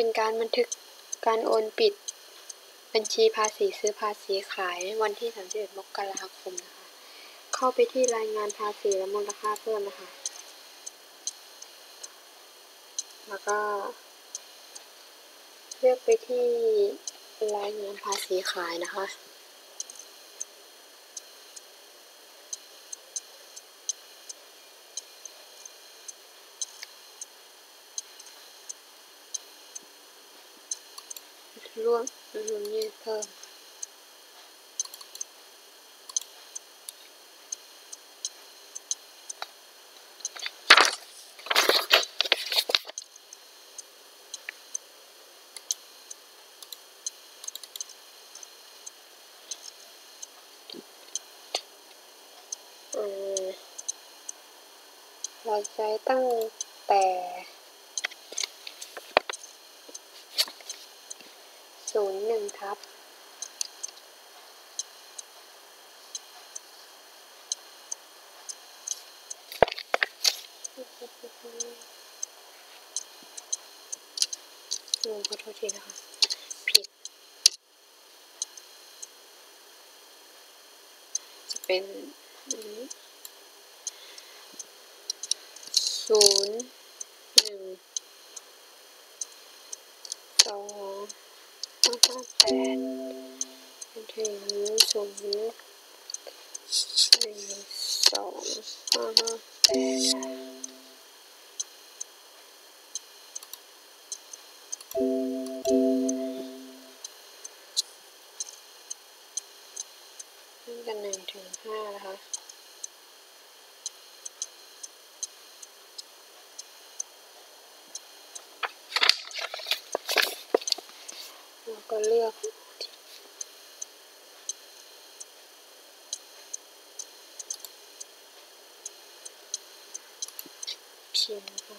เป็นการบันทึกการโอนปิด บัญชีภาษีซื้อภาษีขายวันที่ 31 มกราคมนะคะ เข้าไปที่รายงานภาษีและมูลค่าเพิ่มนะคะ แล้วก็ เลือกไปที่รายงานภาษีขายนะคะ ร่วมรวมยืดเพิ่ม อืมเราใช้ตั้งแต่ ศูนย์หนึ่งทับลงขอโทษทีนะคะ ผิด จะเป็นศูนย์หนึ่งสอง ห้าห้าแปดจนถึงศูนย์หนึ่งสองห้าห้าแปดค่ะตั้งแต่หนึ่งถึงห้านะคะ แล้ว ก็เลือกพิมพ์ค่ะ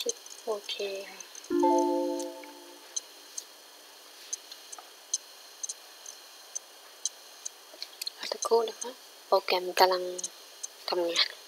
คลิกโอเคค่ะรอสักครู่นะคะ โปรแกรมกำลังทำงาน